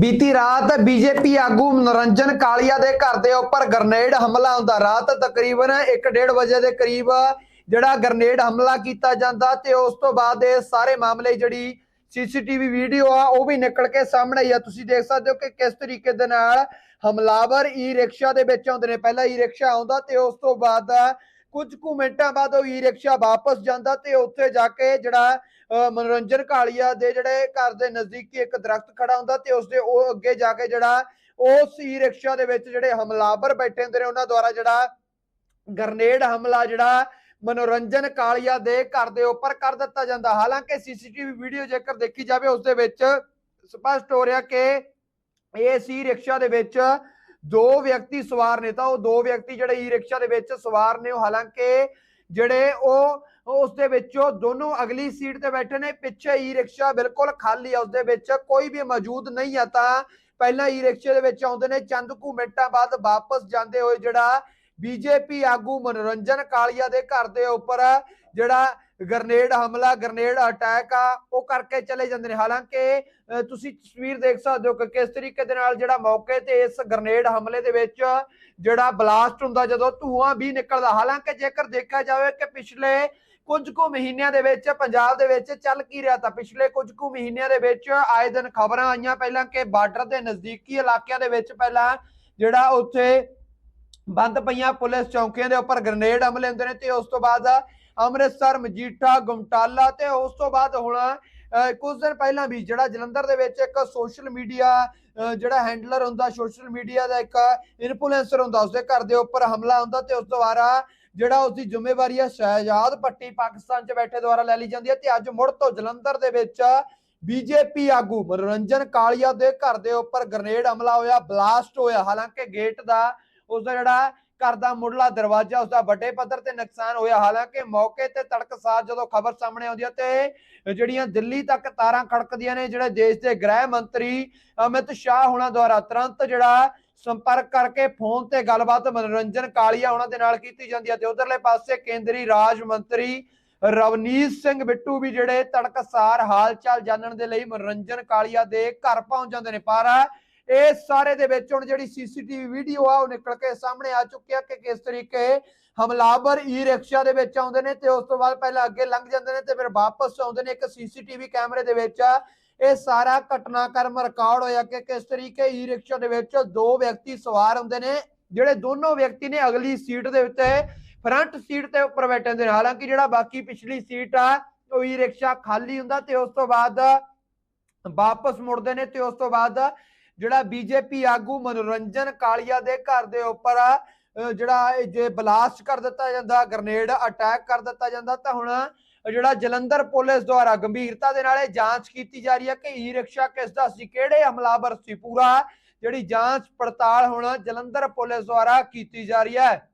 ਬੀਤੀ ਰਾਤ ਬੀਜੇਪੀ ਆਗੂ ਮਨੋਰੰਜਨ ਕਾਲੀਆ ਦੇ ਘਰ ਦੇ ਉੱਪਰ ਗ੍ਰਨੇਡ ਹਮਲਾ ਹੁੰਦਾ। ਰਾਤ ਤਕਰੀਬਨ 1:30 ਵਜੇ ਦੇ ਕਰੀਬ ਜਿਹੜਾ ਗ੍ਰਨੇਡ ਹਮਲਾ ਕੀਤਾ ਜਾਂਦਾ ਤੇ ਉਸ ਤੋਂ ਬਾਅਦ ਇਹ ਸਾਰੇ ਮਾਮਲੇ ਜਿਹੜੀ ਸੀਸੀਟੀਵੀ ਵੀਡੀਓ ਆ, ਉਹ ਵੀ ਨਿਕਲ ਕੇ ਸਾਹਮਣੇ ਆਈ ਆ। ਤੁਸੀਂ ਦੇਖ ਸਕਦੇ ਹੋ ਕਿ ਕਿਸ ਤਰੀਕੇ ਦੇ ਨਾਲ ਹਮਲਾਵਰ ਈ ਰਿਕਸ਼ਾ ਦੇ ਵਿੱਚ ਆਉਂਦੇ ਨੇ। ਪਹਿਲਾਂ ਈ ਰਿਕਸ਼ਾ ਆਉਂਦਾ ਤੇ ਉਸ ਤੋਂ ਬਾਅਦ ਕੁਝ ਕੁ ਮਿੰਟਾਂ ਬਾਅਦ ਉਹ ਈ ਰਿਕਸ਼ਾ ਵਾਪਸ ਜਾਂਦਾ ਤੇ ਉੱਥੇ ਜਾ ਕੇ ਜਿਹੜਾ ਮਨੋਰੰਜਨ ਕਾਲੀਆ ਦੇ ਜਿਹੜੇ ਘਰ ਦੇ ਨਜ਼ਦੀਕੀ ਇੱਕ ਦਰਖਤ ਖੜਾ ਹੁੰਦਾ ਤੇ ਉਸਦੇ ਉਹ ਅੱਗੇ ਜਾ ਕੇ ਜਿਹੜਾ ਉਸ ਈ ਰਿਕਸ਼ਾ ਦੇ ਵਿੱਚ ਜਿਹੜੇ ਹਮਲਾਵਰ ਬੈਠੇ ਹੁੰਦੇ ਨੇ, ਉਹਨਾਂ ਦੁਆਰਾ ਜਿਹੜਾ ਗਰਨੇਡ ਹਮਲਾ ਜਿਹੜਾ ਮਨੋਰੰਜਨ ਕਾਲੀਆ ਦੇ ਘਰ ਦੇ ਉੱਪਰ ਕਰ ਦਿੱਤਾ ਜਾਂਦਾ। ਹਾਲਾਂਕਿ ਸੀਸੀਟੀਵੀ ਵੀਡੀਓ ਜੇਕਰ ਦੇਖੀ ਜਾਵੇ ਉਸ ਦੇ ਵਿੱਚ ਸਪਸ਼ਟ ਹੋ ਰਿਹਾ ਕਿ ਇਹ ਸੀ ਰਿਕਸ਼ਾ ਦੇ ਵਿੱਚ ਦੋ ਵਿਅਕਤੀ ਸਵਾਰ ਨੇ ਤਾਂ ਉਹ ਦੋ ਵਿਅਕਤੀ ਜਿਹੜੇ ਈ ਰਿਕਸ਼ਾ ਦੇ ਵਿੱਚ ਸਵਾਰ ਨੇ, ਉਹ ਹਾਲਾਂਕਿ ਜਿਹੜੇ ਉਹ ਉਸ ਦੇ ਵਿੱਚੋਂ ਦੋਨੋਂ ਅਗਲੀ ਸੀਟ ਤੇ ਬੈਠੇ ਨੇ, ਪਿੱਛੇ ਈ ਰਿਕਸ਼ਾ ਬਿਲਕੁਲ ਖਾਲੀ ਆ, ਉਸ ਦੇ ਵਿੱਚ ਕੋਈ ਵੀ ਮੌਜੂਦ ਨਹੀਂ ਆ, ਤਾਂ ਪਹਿਲਾਂ ਈ ਰਿਕਸ਼ੇ ਦੇ ਵਿੱਚ ਆਉਂਦੇ ਨੇ, ਚੰਦ ਕੁ ਮਿੰਟਾਂ ਬਾਅਦ ਵਾਪਸ ਜਾਂਦੇ ਹੋਏ ਜਿਹੜਾ ਬੀਜੇਪੀ ਆਗੂ ਮਨੋਰੰਜਨ ਕਾਲੀਆ ਦੇ ਘਰ ਦੇ ਉੱਪਰ ਜਿਹੜਾ ਗ੍ਰਨੇਡ ਹਮਲਾ, ਗ੍ਰਨੇਡ ਅਟੈਕ ਆ, ਉਹ ਕਰਕੇ ਚਲੇ ਜਾਂਦੇ ਨੇ। ਹਾਲਾਂਕਿ ਤੁਸੀਂ ਤਸਵੀਰ ਦੇਖ ਸਕਦੇ ਹੋ ਕਿ ਕਿਸ ਤਰੀਕੇ ਦੇ ਨਾਲ ਜਿਹੜਾ ਮੌਕੇ ਤੇ ਇਸ ਗ੍ਰਨੇਡ ਹਮਲੇ ਦੇ ਵਿੱਚ ਜਿਹੜਾ ਬਲਾਸਟ ਹੁੰਦਾ, ਜਦੋਂ ਧੂਆਂ ਵੀ ਨਿਕਲਦਾ। ਹਾਲਾਂਕਿ, ਜੇਕਰ ਦੇਖਿਆ ਜਾਵੇ ਕਿ ਪਿਛਲੇ ਕੁਝ ਕੁ ਮਹੀਨਿਆਂ ਦੇ ਵਿੱਚ ਪੰਜਾਬ ਦੇ ਵਿੱਚ ਚੱਲ ਕੀ ਰਿਹਾ ਤਾਂ ਪਿਛਲੇ ਕੁਝ ਕੁ ਮਹੀਨਿਆਂ ਦੇ ਵਿੱਚ ਆਏ ਦਿਨ ਖਬਰਾਂ ਆਈਆਂ ਪਹਿਲਾਂ ਕਿ ਬਾਰਡਰ ਦੇ ਨਜ਼ਦੀਕੀ ਇਲਾਕਿਆਂ ਦੇ ਵਿੱਚ ਪਹਿਲਾਂ ਜਿਹੜਾ ਉੱਥੇ ਬੰਦ ਪਈਆਂ ਪੁਲਿਸ ਚੌਕੀਆਂ ਦੇ ਉੱਪਰ ਗ੍ਰਨੇਡ ਹਮਲੇ ਹੁੰਦੇ ਨੇ ਤੇ ਉਸ ਤੋਂ ਬਾਅਦ ਅੰਮ੍ਰਿਤਸਰ, ਮਜੀਠਾ, ਗੁਮਟਾਲਾ ਤੇ ਉਸ ਤੋਂ ਬਾਅਦ ਹੁਣ ਕੁਝ ਦਿਨ ਪਹਿਲਾਂ ਵੀ ਜਿਹੜਾ ਜਲੰਧਰ ਦੇ ਵਿੱਚ ਇੱਕ ਸੋਸ਼ਲ ਮੀਡੀਆ ਜਿਹੜਾ ਹੈਂਡਲਰ ਹੁੰਦਾ ਸੋਸ਼ਲ ਮੀਡੀਆ ਦਾ ਇੱਕ ਇਨਫਲੂਐਂਸਰ ਹੁੰਦਾ ਉਸਦੇ ਘਰ ਦੇ ਉੱਪਰ ਹਮਲਾ ਹੁੰਦਾ ਤੇ ਉਸ ਦੁਆਰਾ ਜਿਹੜਾ ਉਸਦੀ ਜ਼ਿੰਮੇਵਾਰੀ ਹੈ ਸ਼ਹਿਜਾਦ ਪੱਟੀ ਪਾਕਿਸਤਾਨ 'ਚ ਬੈਠੇ ਦੁਆਰਾ ਲੈ ਲਈ ਜਾਂਦੀ ਹੈ ਤੇ ਅੱਜ ਮੁੜ ਤੋਂ ਜਲੰਧਰ ਦੇ ਵਿੱਚ ਬੀਜੇਪੀ ਆਗੂ ਮਨੋਰੰਜਨ ਕਾਲੀਆ ਦੇ ਘਰ ਦੇ ਉੱਪਰ ਗ੍ਰਨੇਡ ਹਮਲਾ ਹੋਇਆ, ਬਲਾਸਟ ਹੋਇਆ। ਹਾਲਾਂਕਿ ਗੇਟ ਦਾ ਉਸਦਾ ਜਿਹੜਾ ਘਰ ਦਾ ਮੁੱਢਲਾ ਦਰਵਾਜ਼ਾ, ਉਸਦਾ ਵੱਡੇ ਪੱਧਰ ਤੇ ਨੁਕਸਾਨ ਹੋਇਆ। ਹਾਲਾਂਕਿ ਮੌਕੇ ਤੇ ਤੜਕਸਾਰ ਜਦੋਂ ਖਬਰ ਸਾਹਮਣੇ ਆਉਂਦੀ ਹੈ ਤੇ ਜਿਹੜੀਆਂ ਦਿੱਲੀ ਤੱਕ ਤਾਰਾਂ ਖੜਕਦੀਆਂ ਨੇ, ਜਿਹੜੇ ਦੇਸ਼ ਦੇ ਗ੍ਰਹਿ ਮੰਤਰੀ ਅਮਿਤ ਸ਼ਾਹ ਹੋਣਾ ਦੁਆਰਾ ਤੁਰੰਤ ਜਿਹੜਾ ਸੰਪਰਕ ਕਰਕੇ ਫੋਨ ਤੇ ਗੱਲਬਾਤ, ਮਨੋਰੰਜਨ ਕਾਲੀਆ ਉਹਨਾਂ ਦੇ ਨਾਲ ਕੀਤੀ ਜਾਂਦੀ ਹੈ ਤੇ ਉਧਰਲੇ ਪਾਸੇ ਕੇਂਦਰੀ ਰਾਜ ਮੰਤਰੀ ਰਵਨੀਤ ਸਿੰਘ ਬਿੱਟੂ ਵੀ ਜਿਹੜੇ ਤੜਕਸਾਰ ਹਾਲ ਚਾਲ ਜਾਣਨ ਦੇ ਲਈ ਮਨੋਰੰਜਨ ਕਾਲੀਆ ਦੇ ਘਰ ਪਹੁੰਚ ਜਾਂਦੇ ਨੇ। ਪਰ ਇਹ ਸਾਰੇ ਦੇ ਵਿੱਚ ਹੁਣ ਜਿਹੜੀ ਸੀਸੀਟੀਵੀ ਵੀਡੀਓ ਆ, ਉਹ ਨਿਕਲ ਕੇ ਸਾਹਮਣੇ ਆ ਚੁੱਕੀ ਆ ਕਿ ਕਿਸ ਤਰੀਕੇ ਹਮਲਾਵਰ ਈ ਰਿਕਸ਼ਾ ਦੇ ਵਿੱਚ ਆਉਂਦੇ ਨੇ ਤੇ ਉਸ ਤੋਂ ਬਾਅਦ ਪਹਿਲਾਂ ਅੱਗੇ ਲੰਘ ਜਾਂਦੇ ਨੇ ਤੇ ਫਿਰ ਵਾਪਸ ਆਉਂਦੇ ਨੇ ਇੱਕ ਸੀਸੀਟੀਵੀ ਕੈਮਰੇ ਦੇ ਵਿੱਚ। ਇਹ ਸਾਰਾ ਘਟਨਾਕ੍ਰਮ ਰਿਕਾਰਡ ਹੋਇਆ ਕਿ ਕਿਸ ਤਰੀਕੇ ਈ ਰਿਕਸ਼ਾ ਦੇ ਵਿੱਚ ਦੋ ਵਿਅਕਤੀ ਸਵਾਰ ਹੁੰਦੇ ਨੇ, ਜਿਹੜੇ ਦੋਨੋਂ ਵਿਅਕਤੀ ਨੇ ਅਗਲੀ ਸੀਟ ਦੇ ਉੱਤੇ ਫਰੰਟ ਸੀਟ ਤੇ ਉੱਪਰ ਬੈਠੇ ਹੁੰਦੇ ਨੇ। ਹਾਲਾਂਕਿ ਜਿਹੜਾ ਬਾਕੀ ਪਿਛਲੀ ਸੀਟ ਆ, ਉਹ ਈ ਰਿਕਸ਼ਾ ਖਾਲੀ ਹੁੰਦਾ ਤੇ ਉਸ ਤੋਂ ਬਾਅਦ ਵਾਪਸ ਮੁੜਦੇ ਨੇ ਤੇ ਉਸ ਤੋਂ ਬਾਅਦ ਜਿਹੜਾ ਬੀਜੇਪੀ ਆਗੂ ਮਨੋਰੰਜਨ ਕਾਲੀਆ ਦੇ ਘਰ ਦੇ ਉੱਪਰ ਜਿਹੜਾ ਜੇ ਬਲਾਸਟ ਕਰ ਦਿੱਤਾ ਜਾਂਦਾ ਗ੍ਰਨੇਡ ਅਟੈਕ ਕਰ ਦਿੱਤਾ ਜਾਂਦਾ, ਤਾਂ ਹੁਣ ਜਿਹੜਾ ਜਲੰਧਰ ਪੁਲਿਸ ਦੁਆਰਾ ਗੰਭੀਰਤਾ ਦੇ ਨਾਲ ਇਹ ਜਾਂਚ ਕੀਤੀ ਜਾ ਰਹੀ ਹੈ ਕਿ ਈ ਰਿਕਸ਼ਾ ਕਿਸ ਦਾ ਸੀ, ਕਿਹੜੇ ਹਮਲਾਵਰ ਸੀ, ਪੂਰਾ ਜਿਹੜੀ ਜਾਂਚ ਪੜਤਾਲ ਹੁਣ ਜਲੰਧਰ ਪੁਲਿਸ ਦੁਆਰਾ ਕੀਤੀ ਜਾ ਰਹੀ ਹੈ।